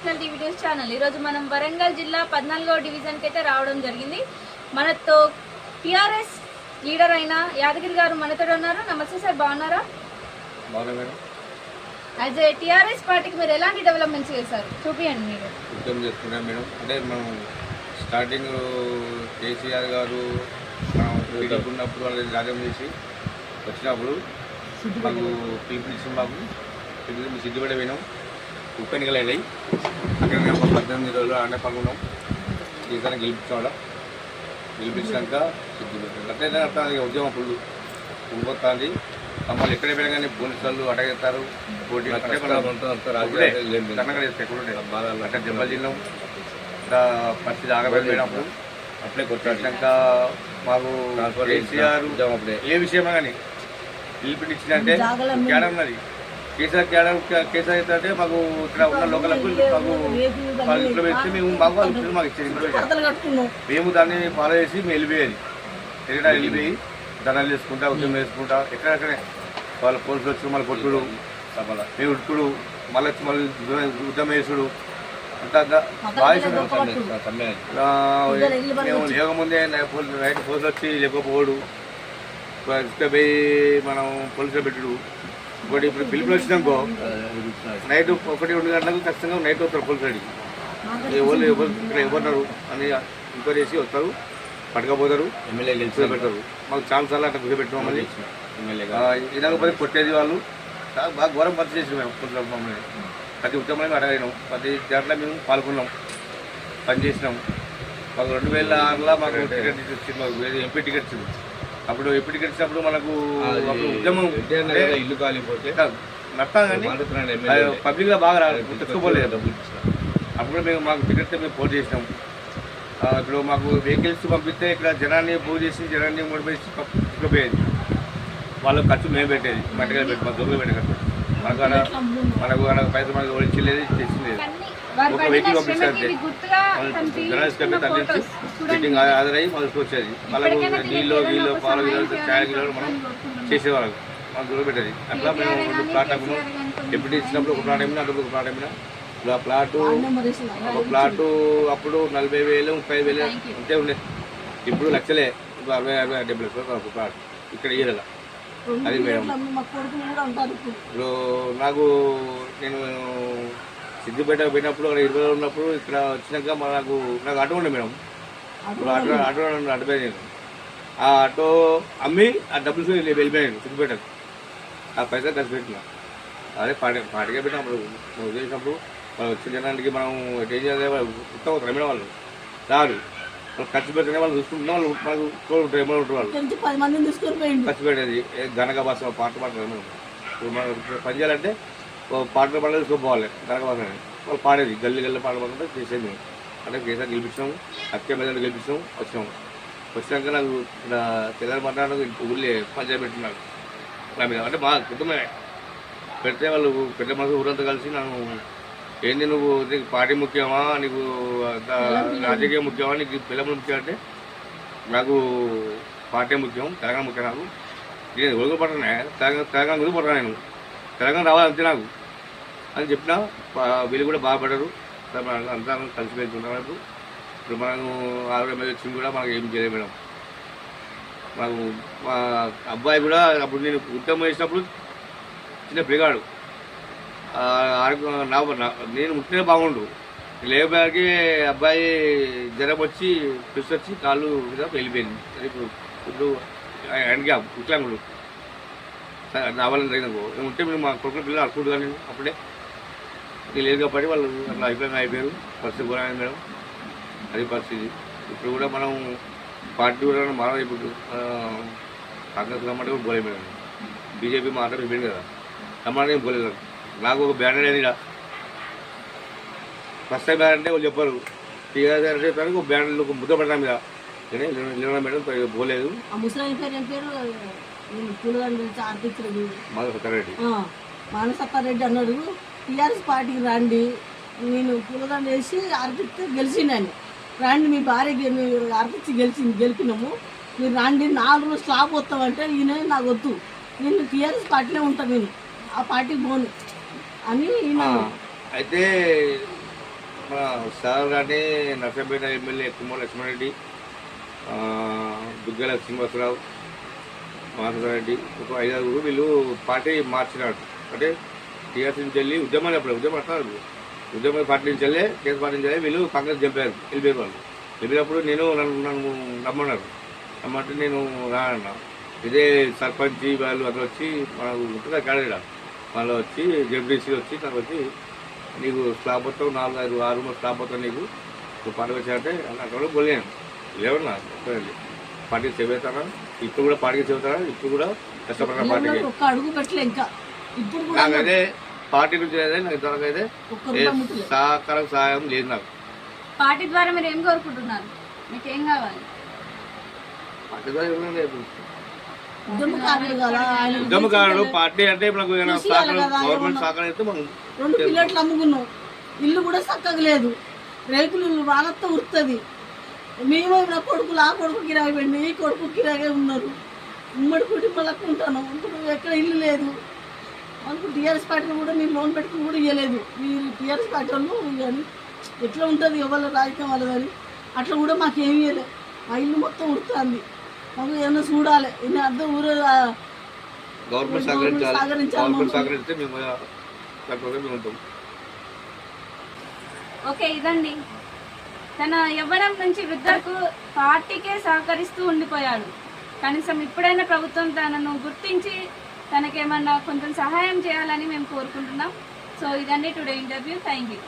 International TV news channel ఈరోజు మనం వరంగల్ జిల్లా పద్నాలుగో డివిజన్కి అయితే రావడం జరిగింది. మనతో టిఆర్ఎస్ లీడర్ అయిన యాదగిరి గారు మనతో ఉన్నారు. నమస్తే సార్ బాగున్నారా? యాజ్ ఏ టిఆర్ఎస్ పార్టీకి మీరు ఎలాంటి డెవలప్మెంట్స్ చేశారు? చూపియండి మీరు. ఉద్యమం చేసుకున్నాం మేడం. అంటే మనం స్టార్టింగ్ కేసీఆర్ గారు మనం టీడీపీ ఉన్నప్పుడు వాళ్ళు రాజ్యం చేసి వచ్చినప్పుడు మాకు పిలుపునిచ్చిన మాకు సిద్ధిపడి పోయినాం. ఉప ఎన్నికలు అయినాయి అక్కడ మేము ఒక పద్దెనిమిది రోజులు ఆడే పనుకున్నాం ఈసారి గెలిపించాం గెలిపించినాక సిద్ధిపడి అంటే అట్లా ఉద్యమం ఫుల్ ఉండిపోతుంది మమ్మల్ని ఎక్కడ పోయినా కానీ పోలీసు వాళ్ళు అడగేస్తారు అక్కడ దెబ్బలు తిన్నాం. ఇంకా పరిస్థితి ఆగబడిపోయినప్పుడు అప్పుడే కొట్టాక మాకు కేసీఆర్ ఏ విషయమా కానీ పిలిపినిచ్చిందంటే కేడర్ ఉన్నది. కేసీఆర్ కేడర్ కేసీఆర్ అయితే అంటే మాకు ఇక్కడ ఉన్న లోకలకు మాకు వాళ్ళు ఇంట్లో పెడితే మేము మాకు వాళ్ళు మాకు ఇచ్చేది ఇంట్లో. మేము దాన్ని ఫాలో చేసి మేము వెళ్ళిపోయేది. ఎక్కడ వెళ్ళిపోయి ధనాలు చేసుకుంటా ఉద్యమం చేసుకుంటా ఎక్కడెక్కడే వాళ్ళ పోలీసులు వచ్చి మళ్ళీ కొట్టుడు. మేము ఉడుకుడు మళ్ళీ వచ్చి మళ్ళీ ఉద్యమం చేసుడు. అంతా మేము. లేకముందే నైట్ పోలీసులు వచ్చి లేకపోవడు పోయి మనం పోలీసులు పెట్టుడు. ఇంకోటి ఇప్పుడు పిలుపులు వచ్చినాకో నైట్ ఒకటి రెండు గంటలకు ఖచ్చితంగా నైట్ వస్తారు పోలీసు అడిగి ఎవరు ఎవరు ఇక్కడ ఎవరున్నారు అని ఎంక్వైరీ చేసి వస్తారు. పట్టుకపోతారు. ఎమ్మెల్యే పెడతారు మాకు చాలా సార్లు అట్లా కూర్చోబెట్టాం మళ్ళీ. ఇదకపోతే కొట్టేది వాళ్ళు. చాలా బాగా ఘోరం పరిచయం చేసి మేము కొంచెం మమ్మల్ని. ప్రతి ఉద్యమంలో అడగలేము ప్రతి దాంట్లో మేము పాల్గొన్నాం. పని చేసినాం మాకు రెండు వేల ఆరులో మాకు టికెట్ ఇచ్చింది మాకు ఎంపీ టికెట్ ఇచ్చింది. అప్పుడు ఎంపీ టికెట్ ఇచ్చినప్పుడు మనకు అప్పుడు ఉద్యమం ఇల్లు కాలిపోతే నష్టం. కానీ పబ్లిక్లో బాగా రాలేదు తెచ్చుకోలేదు అప్పుడు మేము మాకు టికెట్ మేము పోటీ చేసినాం. ఇప్పుడు మాకు వెహికల్స్ పంపిస్తే ఇక్కడ జనాన్ని పూజ చేసి జనాన్ని ముడిపేసి తీసుకుపోయేది వాళ్ళ ఖర్చు మేము పెట్టేది. మట్టిగా పెట్టి మా దొంగ పెట్టే ఖర్చు మనకు మనకు ఆడ పైసలు మనకు ఒడిచిలేదు చేసింది వారు ఒక పడిన వెహికల్ పంపిస్తే శ్రమకి. గుర్తుగా. మీటింగ్ హాజరై మనకు వచ్చేది వాళ్ళకు నీళ్ళు గీళ్ళు పాలు ఛాయ్ గిళ్ళు మనం చేసేవాళ్ళం. మనం దూరం పెట్టేది అట్లా మేము రెండు ప్లాట్ అమ్మినాం ఎప్పుడు ఇచ్చినప్పుడు ఒక ప్లాట్ అమ్మినా అప్పుడు ఒక ప్లాట్ అమ్మినా ఇప్పుడు ఆ ప్లాటు ఒక ప్లాటు అప్పుడు నలభై వేలు ముప్పై వేలు అంతే ఉండే. ఇప్పుడు లక్షలే. ఇప్పుడు అరవై అరవై డెబ్బై లక్షలు ఒక ప్లాట్ ఇక్కడ ఈరల అది మేడం. ఇప్పుడు నాకు నేను సిద్దిపేట పోయినప్పుడు అక్కడ ఇరవై ఉన్నప్పుడు ఇక్కడ వచ్చినాక మా నాకు నాకు ఆటో ఉండే మేడం. ఇప్పుడు ఆటో ఆటో అడిపోయాను నేను ఆ ఆటో అమ్మి ఆ డబ్బులు వెళ్ళిపోయాను సిద్దిపేటకు. ఆ పైసలు ఖర్చు పెట్టిన. అదే పాటి పాటిగా పెట్టినప్పుడు చేసినప్పుడు వాళ్ళు వచ్చిన జనానికి మనం ఏం చేయాలి? వాళ్ళు ఉత్తమ రమిన వాళ్ళు. రారు వాళ్ళు ఖర్చు పెడితేనే వాళ్ళు చూసుకుంటున్నా వాళ్ళు మనకు తోడు ఏమైనా ఉంటారు వాళ్ళు. ఖర్చు పెట్టేది. గనక భాష పాట మనం ఇప్పుడు మనం పని చేయాలంటే పాటలు పాడలేదు తీసుకోపోవాలి గనక వాళ్ళు పాడేది గల్లి గల్లి పాటలు పాడుతుంటే చేసేది మేము అంటే కేసీఆర్ గెలిపించాం అత్య మీద గెలిపించాం వచ్చాము వచ్చినాక నాకు ఇక్కడ తెల్లారి మాట్లాడడం ఊళ్ళే పంచాయతీ పెట్టినారు నా మీద అంటే మా కుటుంబమే పెడితే వాళ్ళు పెద్ద మనసు ఊరంతా కలిసి నన్ను ఏంది నువ్వు నీకు పార్టీ ముఖ్యమా నీకు రాజకీయం ముఖ్యమా నీకు పిల్లలు ముఖ్యం అంటే నాకు పార్టీ ముఖ్యం తెలంగాణ ముఖ్యం నాకు నేను ఒడుగు పడతానే తెలంగాణ తెలంగాణ గురించి పడతాను నేను తెలంగాణ రావాలంతే నాకు అని చెప్పినా వీళ్ళు కూడా బాధపడరు. అంతా కలిసి వెళ్తున్నాం ఇప్పుడు మనం ఆరోగ్యం మీద వచ్చింది కూడా మనకు ఏం చేయలేదు మేడం. మాకు మా అబ్బాయి కూడా అప్పుడు నేను ఉద్యమం చేసినప్పుడు చిన్న పిల్లగాడు. ఆరోగ్యం నా నేను ముట్టినే బాగుండు. లేబర్కి అబ్బాయి జ్వరం వచ్చి పిలిచి వచ్చి కాళ్ళు మీద వెళ్ళిపోయింది. సరే ఇప్పుడు ఇప్పుడు అడిగా వికలాంగుడు నా వల్ల జరిగినకు ఉంటే మేము మా కొడుకు పిల్లలు అనుకుంటు కానీ అప్పుడే. లేదు కాబట్టి వాళ్ళు అట్లా అయిపోయిన అయిపోయారు. పరిస్థితి ఘోరమైంది మేడం. అది పరిస్థితి. ఇప్పుడు కూడా మనం పార్టీ కూడా మనం ఇప్పుడు. కాంగ్రెస్ రమ్మంటే కూడా పోలేదు మేడం. బీజేపీ మాట విభిन्न కదా. రమ్మంటే పోలేదు నాకు. ఒక బ్యానర్ అనేది ఫస్ట్ టైం బ్యానర్ అంటే వాళ్ళు చెప్పారు. టీఆర్ చెప్పారు ఒక బ్యానర్ ఒక ముద్ద పడ్డా మీద. కానీ మేడం పోలేదు. పిలిచి ఆర్పించలేదు మాధవ సత్తారెడ్డి అన్నాడు. టీఆర్ఎస్ పార్టీకి రండి నేను పూలదండ వేసి అర్పిస్తే గెలిచిందని రండి మీ భార్య అర్పించి గెలిచి గెలిచింది గెలిపినాము. మీరు రండి నాలుగు రోజులు స్లాబ్ వస్తామంటే ఈయన నాకు వద్దు. నేను టీఆర్ఎస్ పార్టీలో ఉంటాను నేను. ఆ పార్టీకి పోను అని ఈయన అయితే మన సార్ కానీ నర్సంపేట ఎమ్మెల్యే కుమార్ లక్ష్మణరెడ్డి ఆ, దుగ్గల శ్రీనివాసరావు మాధవరెడ్డి ఒక ఐదారు వీళ్ళు పార్టీ మార్చినాడు అంటే టీఆర్సీ నుంచి వెళ్ళి ఉద్యమాలు అప్పుడు ఉద్యమం అంటున్నారు ఉద్యమ పార్టీ నుంచి వెళ్ళి టీఆర్ఎస్ పార్టీ నుంచి వెళ్ళి వీళ్ళు కాంగ్రెస్ గెలిపారు వెళ్ళిపోయారు వాళ్ళు. వెళ్ళినప్పుడు నేను నన్ను రమ్మన్నారు. రమ్మంటే నేను రానన్నా ఇదే సర్పంచ్ వాళ్ళు అందరూ వచ్చి మనకు ఉంటుంది కాడేడ వాళ్ళు వచ్చి జెడ్డీసీ వచ్చి నాకు వచ్చి నీకు స్లాబ్ మొత్తం నాలుగు ఐదు ఆరు స్లాబ్ మొత్తం నీకు నువ్వు పండుగ వచ్చారంటే అక్కడ పోలేను లేవన్నా పార్టీకి చెబుతారా ఇప్పుడు కూడా పార్టీకి చెబుతారా ఇప్పుడు కూడా కష్టపడిన పార్టీకి. నాకైతే పార్టీ నుంచి అయితే నాకు ఇంతవరకు అయితే ఒక్క ఏ సహకారం సహాయం లేదు నాకు. పార్టీ ద్వారా మీరు ఏం కోరుకుంటున్నారు? మీకు ఏం కావాలి? పార్టీ ద్వారా లేదు. ఉద్యమకారుడు పార్టీ అంటే మనకు ఏమైనా సహకారం గవర్నమెంట్. సహకారం అయితే మనం రెండు పిల్లట్లు అమ్ముకున్నాం. ఇల్లు కూడా చక్కగా లేదు. రేకులు వాళ్ళతో ఉరుతుంది మేము నా కొడుకులు ఆ కొడుకు కిరాయి పెండి ఈ కొడుకు కిరాయి ఉన్నారు. ఉమ్మడి కుటుంబాలకు ఉంటాను. ఇప్పుడు ఎక్కడ ఇల్లు లేదు. మనకు టీఆర్ఎస్ పార్టీలో కూడా మీరు లోన్ పెట్టుకుని కూడా ఇవ్వలేదు మీరు టీఆర్ఎస్ పార్టీ వాళ్ళు కానీ ఎట్లా ఉంటుంది ఎవరి రాజకీయం వాళ్ళు కానీ అట్లా కూడా మాకు ఏమీ ఇవ్వలేదు మా ఇల్లు మొత్తం ఉడుతుంది మాకు ఏమైనా చూడాలి. నేను అర్థం ఊరు సహకరించాలి. ఓకే ఇదండి. తన యవ్వనం నుంచి వృద్ధకు పార్టీకే సహకరిస్తూ ఉండిపోయాడు. కనీసం ఇప్పుడైనా ప్రభుత్వం తనను గుర్తించి తనకేమన్నా కొంచెం సహాయం చేయాలని మేము కోరుకుంటున్నాం. సో ఇదండి టుడే ఇంటర్వ్యూ. Thank you